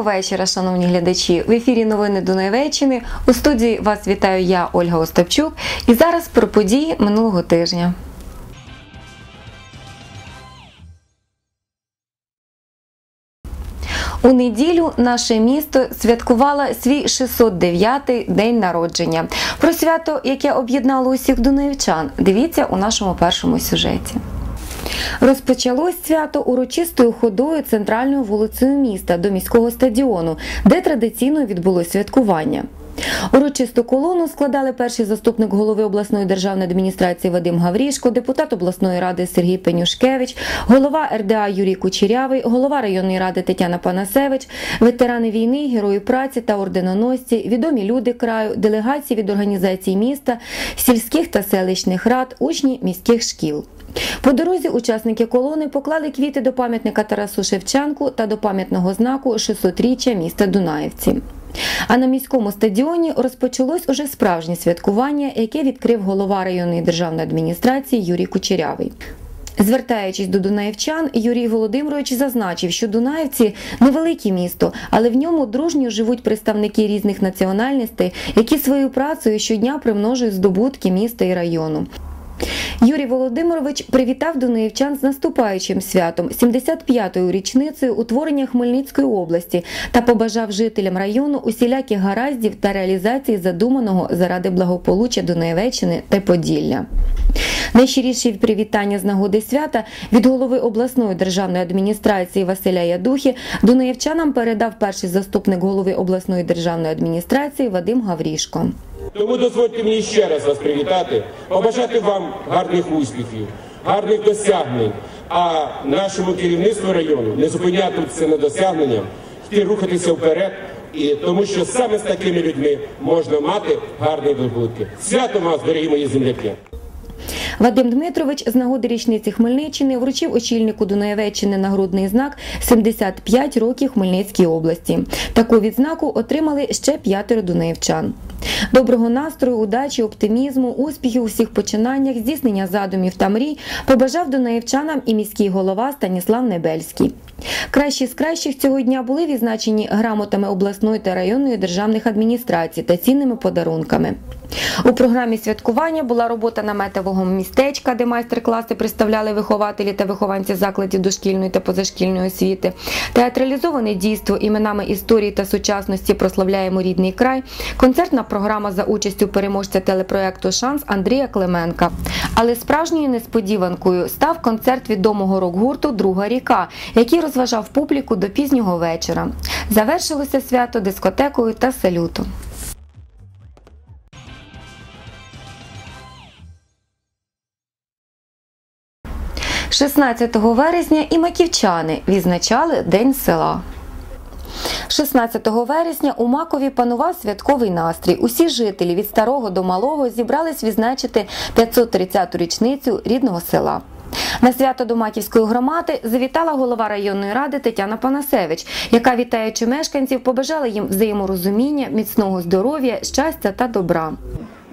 Доброго вечора, шановні глядачі. В ефірі новини Дунаєвеччини. У студії вас вітаю я, Ольга Остапчук. І зараз про події минулого тижня. У неділю наше місто святкувало свій 609-й день народження. Про свято, яке об'єднало усіх дунаївчан, дивіться у нашому першому сюжеті. Розпочалось свято урочистою ходою центральною вулицею міста до міського стадіону, де традиційно відбулось святкування. Урочисту колону складали перший заступник голови обласної державної адміністрації Вадим Гаврішко, депутат обласної ради Сергій Пенюшкевич, голова РДА Юрій Кучерявий, голова районної ради Тетяна Панасевич, ветерани війни, герої праці та орденоносці, відомі люди краю, делегації від організацій міста, сільських та селищних рад, учні міських шкіл. По дорозі учасники колони поклали квіти до пам'ятника Тарасу Шевченку та до пам'ятного знаку 600-річчя міста Дунаївці. А на міському стадіоні розпочалось уже справжнє святкування, яке відкрив голова районної державної адміністрації Юрій Кучерявий. Звертаючись до Дунаївчан, Юрій Володимирович зазначив, що Дунаївці невелике місто, але в ньому дружньо живуть представники різних національностей, які своєю працею щодня примножують здобутки міста і району. Юрій Володимирович привітав дунаївчан з наступаючим святом, 75-ю річницею утворення Хмельницької області та побажав жителям району усіляких гараздів та реалізації задуманого заради благополуччя Дунаєвеччини та Поділля. Найщиріші привітання з нагоди свята від голови обласної державної адміністрації Василя Ядухи дунаєвчанам передав перший заступник голови обласної державної адміністрації Вадим Гаврішко. Тому дозвольте мені ще раз вас привітати, побажати вам гарних успіхів, гарних досягнень, а нашому керівництву району не зупинятися на досягненням, йти рухатися вперед, і тому що саме з такими людьми можна мати гарні здобутки. Свято вас, дорогі мої земляки! Вадим Дмитрович з нагоди річниці Хмельниччини вручив очільнику Дунаєвеччини нагрудний знак 75 років Хмельницькій області. Таку відзнаку отримали ще п'ятеро дунаєвчан. Доброго настрою, удачі, оптимізму, успіхів у всіх починаннях, здійснення задумів та мрій побажав дунаєвчанам і міський голова Станіслав Небельський. Кращі з кращих цього дня були відзначені грамотами обласної та районної державних адміністрацій та цінними подарунками. У програмі святкування була робота наметового містечка, де майстер-класи представляли вихователі та вихованці закладів дошкільної та позашкільної освіти, театралізоване дійство іменами історії та сучасності прославляємо рідний край, концертна програма за участю переможця телепроекту Шанс Андрія Клименка. Але справжньою несподіванкою став концерт відомого рок-гурту Друга ріка, який розважав публіку до пізнього вечора. Завершилося свято дискотекою та салютом. 16 вересня і маківчани відзначали День села. 16 вересня у Макові панував святковий настрій. Усі жителі від старого до малого зібрались відзначити 530-ту річницю рідного села. На свято до Маківської громади завітала голова районної ради Тетяна Панасевич, яка, вітаючи мешканців, побажала їм взаєморозуміння, міцного здоров'я, щастя та добра.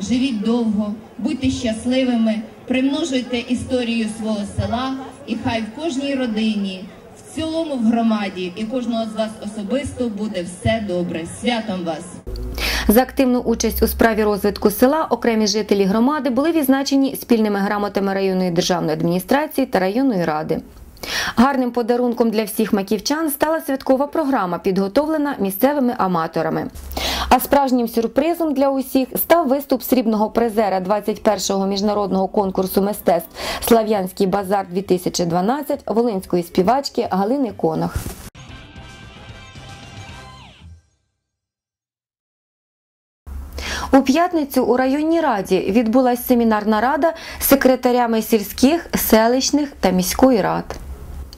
Живіть довго, будьте щасливими, примножуйте історію свого села, і хай в кожній родині, в цілому в громаді і кожного з вас особисто буде все добре. Святом вас! За активну участь у справі розвитку села окремі жителі громади були відзначені спільними грамотами районної державної адміністрації та районної ради. Гарним подарунком для всіх маківчан стала святкова програма, підготовлена місцевими аматорами. А справжнім сюрпризом для усіх став виступ срібного призера 21-го міжнародного конкурсу мистецтв Слав'янський базар 2012 волинської співачки Галини Конах. У п'ятницю у районній раді відбулася семінарна рада з секретарями сільських, селищних та міської рад.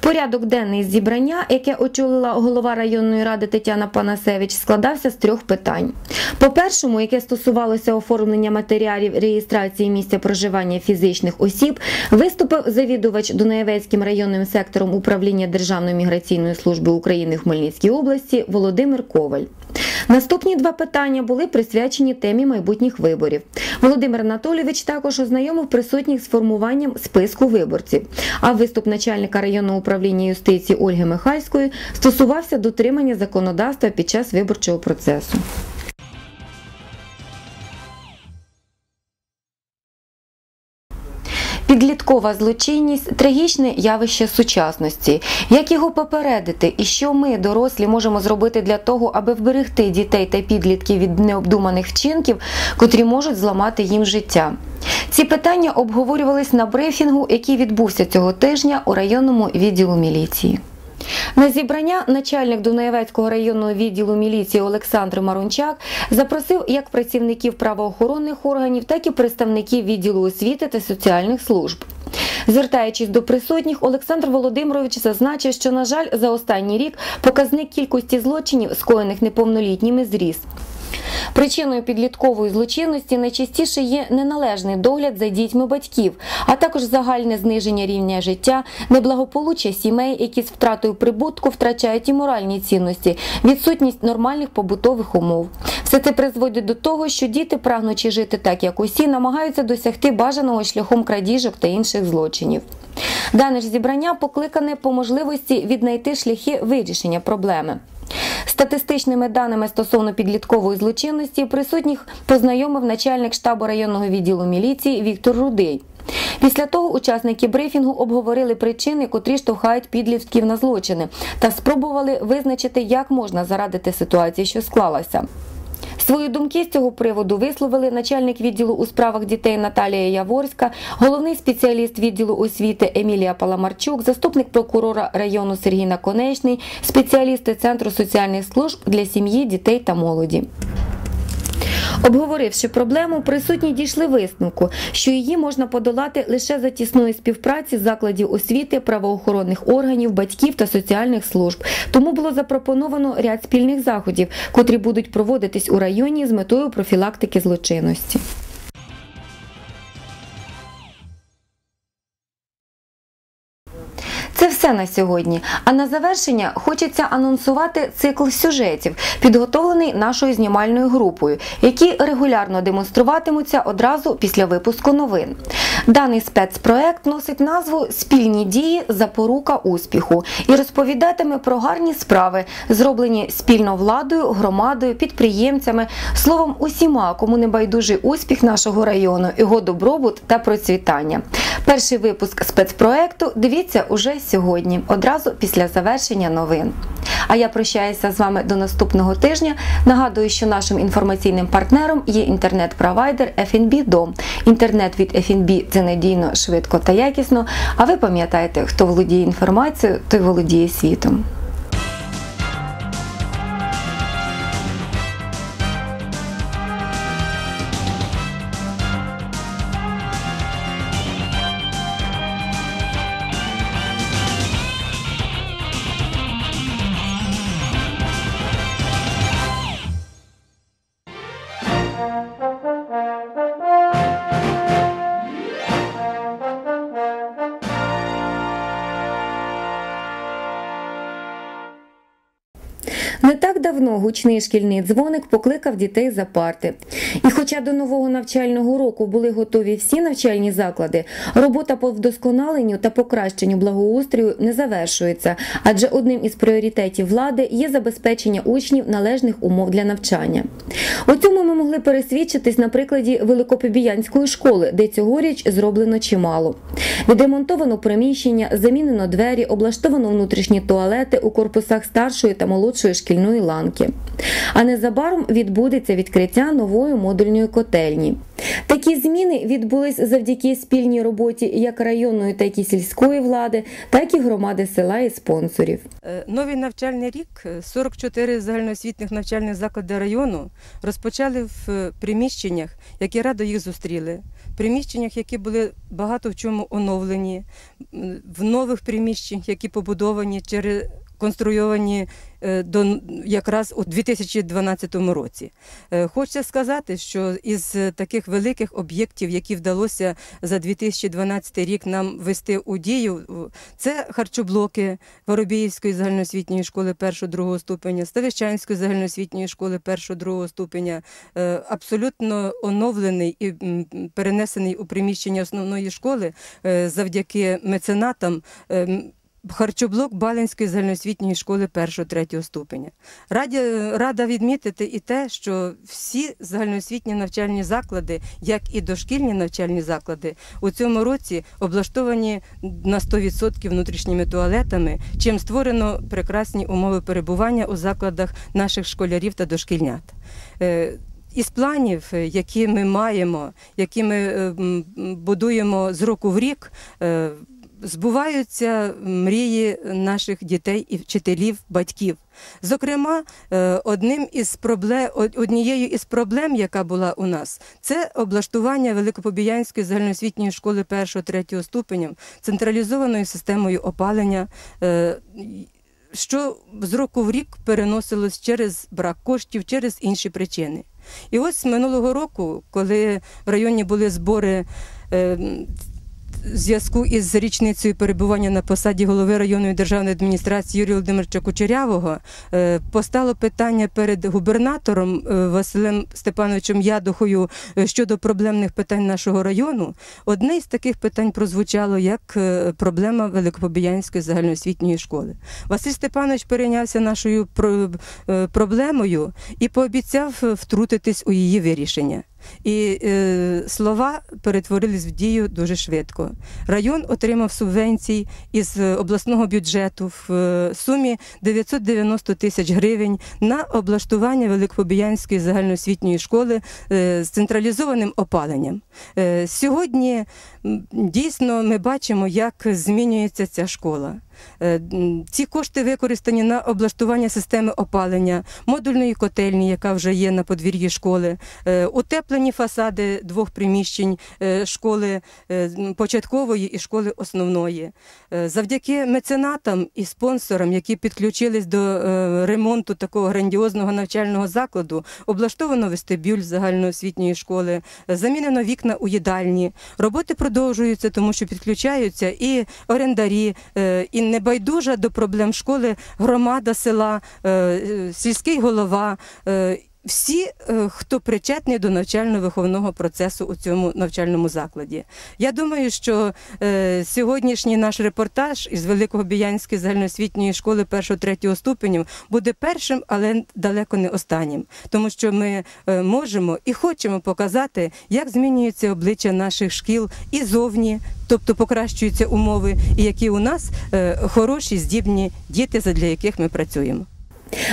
Порядок денний зібрання, яке очолила голова районної ради Тетяна Панасевич, складався з трьох питань. По першому, яке стосувалося оформлення матеріалів реєстрації місця проживання фізичних осіб, виступив завідувач Дунаєвецьким районним сектором управління Державної міграційної служби України в Хмельницькій області Володимир Коваль. Наступні два питання були присвячені темі майбутніх виборів. Володимир Анатолійович також ознайомив присутніх з формуванням списку виборців. А виступ начальника районного управління юстиції Ольги Михайської стосувався дотримання законодавства під час виборчого процесу. Підліткова злочинність трагічне явище сучасності. Як його попередити, і що ми, дорослі, можемо зробити для того, аби вберегти дітей та підлітків від необдуманих вчинків, котрі можуть зламати їм життя? Ці питання обговорювались на брифінгу, який відбувся цього тижня у районному відділу міліції. На зібрання начальник Дунаєвецького районного відділу міліції Олександр Марунчак запросив як працівників правоохоронних органів, так і представників відділу освіти та соціальних служб. Звертаючись до присутніх, Олександр Володимирович зазначив, що, на жаль, за останній рік показник кількості злочинів, скоєних неповнолітніми, зріс. Причиною підліткової злочинності найчастіше є неналежний догляд за дітьми батьків, а також загальне зниження рівня життя, неблагополуччя сімей, які з втратою прибутку втрачають і моральні цінності, відсутність нормальних побутових умов. Все це призводить до того, що діти, прагнучи жити так, як усі, намагаються досягти бажаного шляхом крадіжок та інших злочинів. Дане ж зібрання покликане по можливості віднайти шляхи вирішення проблеми. Статистичними даними стосовно підліткової злочинності присутніх познайомив начальник штабу районного відділу міліції Віктор Рудий. Після того учасники брифінгу обговорили причини, котрі штовхають підлітків на злочини, та спробували визначити, як можна зарадити ситуації, що склалася. Свої думки з цього приводу висловили начальник відділу у справах дітей Наталія Яворська, головний спеціаліст відділу освіти Емілія Паламарчук, заступник прокурора району Сергій Наконечний, спеціалісти Центру соціальних служб для сім'ї, дітей та молоді. Обговоривши проблему, присутні дійшли висновку, що її можна подолати лише за тісної співпраці закладів освіти, правоохоронних органів, батьків та соціальних служб. Тому було запропоновано ряд спільних заходів, котрі будуть проводитись у районі з метою профілактики злочинності. Все на сьогодні. А на завершення хочеться анонсувати цикл сюжетів, підготовлений нашою знімальною групою, які регулярно демонструватимуться одразу після випуску новин. Даний спецпроект носить назву Спільні дії запорука успіху і розповідатиме про гарні справи, зроблені спільно владою, громадою, підприємцями, словом, усіма, кому не байдужий успіх нашого району, його добробут та процвітання. Перший випуск спецпроекту дивіться уже сьогодні, одразу після завершення новин. А я прощаюся з вами до наступного тижня. Нагадую, що нашим інформаційним партнером є інтернет-провайдер FNB Дом. Інтернет від FNB – це надійно, швидко та якісно. А ви пам'ятаєте, хто володіє інформацією, той володіє світом. Гучний шкільний дзвоник покликав дітей за парти. І хоча до нового навчального року були готові всі навчальні заклади, робота по вдосконаленню та покращенню благоустрою не завершується, адже одним із пріоритетів влади є забезпечення учнів належних умов для навчання. У цьому ми могли пересвідчитись на прикладі Великопобіянської школи, де цьогоріч зроблено чимало. Відремонтовано приміщення, замінено двері, облаштовано внутрішні туалети у корпусах старшої та молодшої шкільної ланки. А незабаром відбудеться відкриття нової модульної котельні. Такі зміни відбулись завдяки спільній роботі як районної, так і сільської влади, так і громади села і спонсорів. Е, Новий навчальний рік е, 44 загальноосвітніх навчальних заклади району розпочали в е, приміщеннях, які радо їх зустріли. Приміщеннях, які були багато в чому оновлені, в нових приміщеннях, які побудовані через конструйовані е, до якраз у 2012 році. Е, Хочеться сказати, що із таких великих об'єктів, які вдалося за 2012 рік нам ввести у дію, це харчоблоки Воробіївської загальноосвітньої школи 1-2 ступеня, Ставищанської загальноосвітньої школи 1-2 ступеня, е, абсолютно оновлений і перенесений у приміщення основної школи завдяки меценатам. Харчоблок Балинської загальноосвітньої школи 1-3 ступеня. Раді, рада відмітити і те, що всі загальноосвітні навчальні заклади, як і дошкільні навчальні заклади, у цьому році облаштовані на 100% внутрішніми туалетами, чим створено прекрасні умови перебування у закладах наших школярів та дошкільнят. Е, Із планів, е, які ми маємо, які ми е, будуємо з року в рік, збуваються мрії наших дітей і вчителів, батьків. Зокрема, е, одним із проблем, однією із проблем, яка була у нас, це облаштування Великопобіянської загальноосвітньої школи 1-3 ступенем централізованою системою опалення. е, що з року в рік переносилось через брак коштів, через інші причини. І ось минулого року, коли в районі були збори е, в зв'язку із річницею перебування на посаді голови районної державної адміністрації Юрія Володимировича Кучерявого, е, постало питання перед губернатором е, Василем Степановичем Ядохою е, щодо проблемних питань нашого району. Одне із таких питань прозвучало як проблема Великопобіянської загальноосвітньої школи. Василь Степанович перейнявся нашою про- проблемою і пообіцяв втрутитись у її вирішення. І е, слова перетворились в дію дуже швидко. Район отримав субвенцій із обласного бюджету в е, сумі 990 тисяч гривень на облаштування Великопобіянської загальноосвітньої школи е, з централізованим опаленням. Е, сьогодні дійсно ми бачимо, як змінюється ця школа. Е, Ці кошти використані на облаштування системи опалення, модульної котельні, яка вже є на подвір'ї школи, е, утеплені фасади двох приміщень е, школи початкової і школи основної. Завдяки меценатам і спонсорам, які підключились до ремонту такого грандіозного навчального закладу, облаштовано вестибюль загальноосвітньої школи, замінено вікна у їдальні. Роботи продовжуються, тому що підключаються і орендарі, і небайдужа до проблем школи громада села, е, е, сільський голова. Всі, е, хто причетний до навчально-виховного процесу у цьому навчальному закладі. Я думаю, що е, сьогоднішній наш репортаж із Великого Біянської загальноосвітньої школи 1-3 ступенів буде першим, але далеко не останнім, тому що ми е, можемо і хочемо показати, як змінюється обличчя наших шкіл і зовні, тобто покращуються умови, і які у нас хороші, здібні діти, задля яких ми працюємо.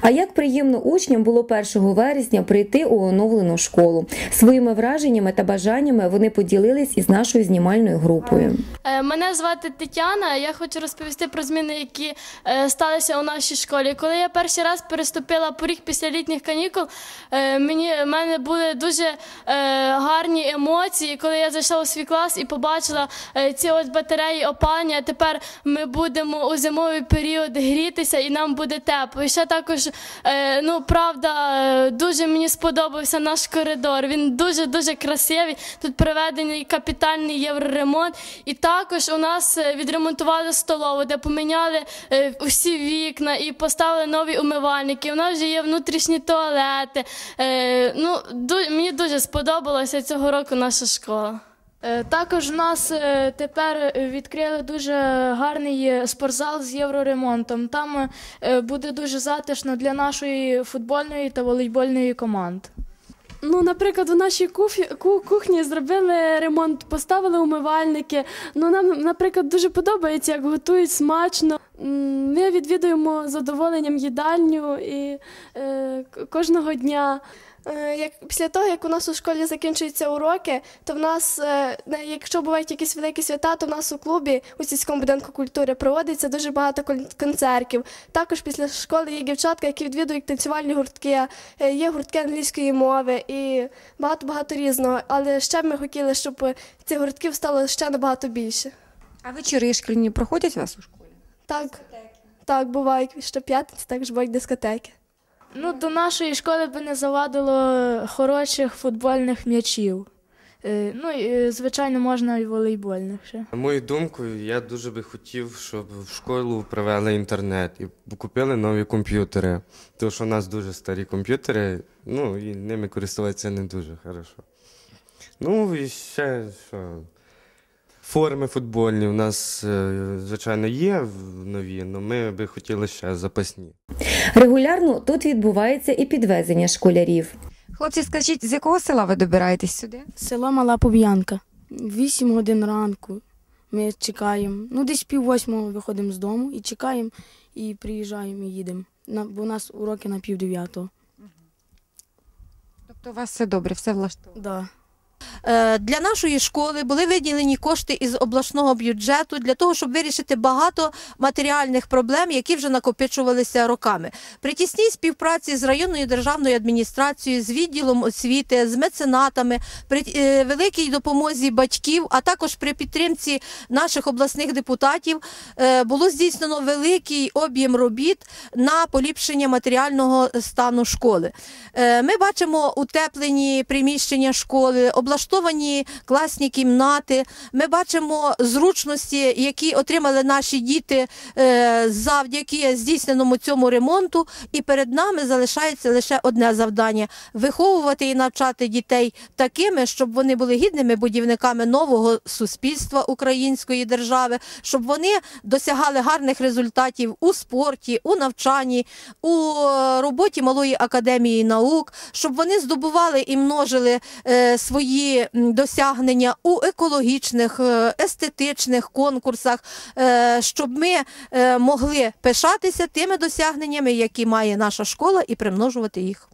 А як приємно учням було 1 вересня прийти у оновлену школу. Своїми враженнями та бажаннями вони поділились із нашою знімальною групою. Е, Мене звати Тетяна. Я хочу розповісти про зміни, які е, сталися у нашій школі. Коли я перший раз переступила поріг після літніх канікул, е, мені в мене були дуже гарні емоції. Коли я зайшла у свій клас і побачила ці ось батареї опалення, тепер ми будемо у зимовий період грітися і нам буде тепло. І ще також, е, ну правда, е, дуже мені сподобався наш коридор. Він дуже дуже красивий. Тут проведений капітальний євроремонт. І також у нас е, відремонтували столову, де поміняли усі вікна і поставили нові умивальники. У нас вже є внутрішні туалети. Ну, мені дуже сподобалася цього року наша школа. Е, Також у нас е, тепер відкрили дуже гарний е, спортзал з євроремонтом. Там буде дуже затишно для нашої футбольної та волейбольної команд. Ну, наприклад, у нашій кухні зробили ремонт, поставили умивальники. Ну, нам, наприклад, дуже подобається, як готують смачно. Ми відвідуємо задоволенням їдальню і е, кожного дня. Е, Як після того, як у нас у школі закінчуються уроки, то в нас, е, якщо бувають якісь великі свята, то в нас у клубі у сільському будинку культури проводиться дуже багато кон- концертів. Також після школи є дівчатка, які відвідують танцювальні гуртки, е, є гуртки англійської мови і багато багато різного. Але ще б ми хотіли, щоб цих гуртків стало ще набагато більше. А вечори шкільні проходять у вас у школі? Так, Так, бувають щоп'ятниці, також бувають дискотеки. Ну, до нашої школи би не завадило хороших футбольних м'ячів. Е, Ну, і, е, звичайно, можна і волейбольних ще. На мою думку, я дуже би хотів, щоб в школу привели інтернет і купили нові комп'ютери. Тому що у нас дуже старі комп'ютери, ну і ними користуватися не дуже хорошо. Ну і ще що. Форми футбольні у нас, е, звичайно, є нові, але ми би хотіли ще запасні. Регулярно тут відбувається і підвезення школярів. Хлопці, скажіть, з якого села ви добираєтесь сюди? Село Мала Поб'янка. Вісім годин ранку. Ми чекаємо. Ну, десь пів восьмого виходимо з дому і чекаємо, і приїжджаємо і їдемо. На, бо у нас уроки на пів дев'ятого. Тобто у вас все добре, все влаштовано. Да. Е, Для нашої школи були виділені кошти із обласного бюджету для того, щоб вирішити багато матеріальних проблем, які вже накопичувалися роками. При тісній співпраці з районною державною адміністрацією, з відділом освіти, з меценатами, при е, великій допомозі батьків, а також при підтримці наших обласних депутатів е, було здійснено великий об'єм робіт на поліпшення матеріального стану школи. Ми бачимо утеплені приміщення школи, облаштовані класні кімнати. Ми бачимо зручності, які отримали наші діти е, завдяки здійсненому цьому ремонту. І перед нами залишається лише одне завдання виховувати і навчати дітей такими, щоб вони були гідними будівниками нового суспільства української держави, щоб вони досягали гарних результатів у спорті, у навчанні, у роботі малої академії наук, щоб вони здобували і множили е, свої досягнення у екологічних, е, естетичних конкурсах, е, щоб ми е, могли пишатися тими досягненнями, які має наша школа, і примножувати їх.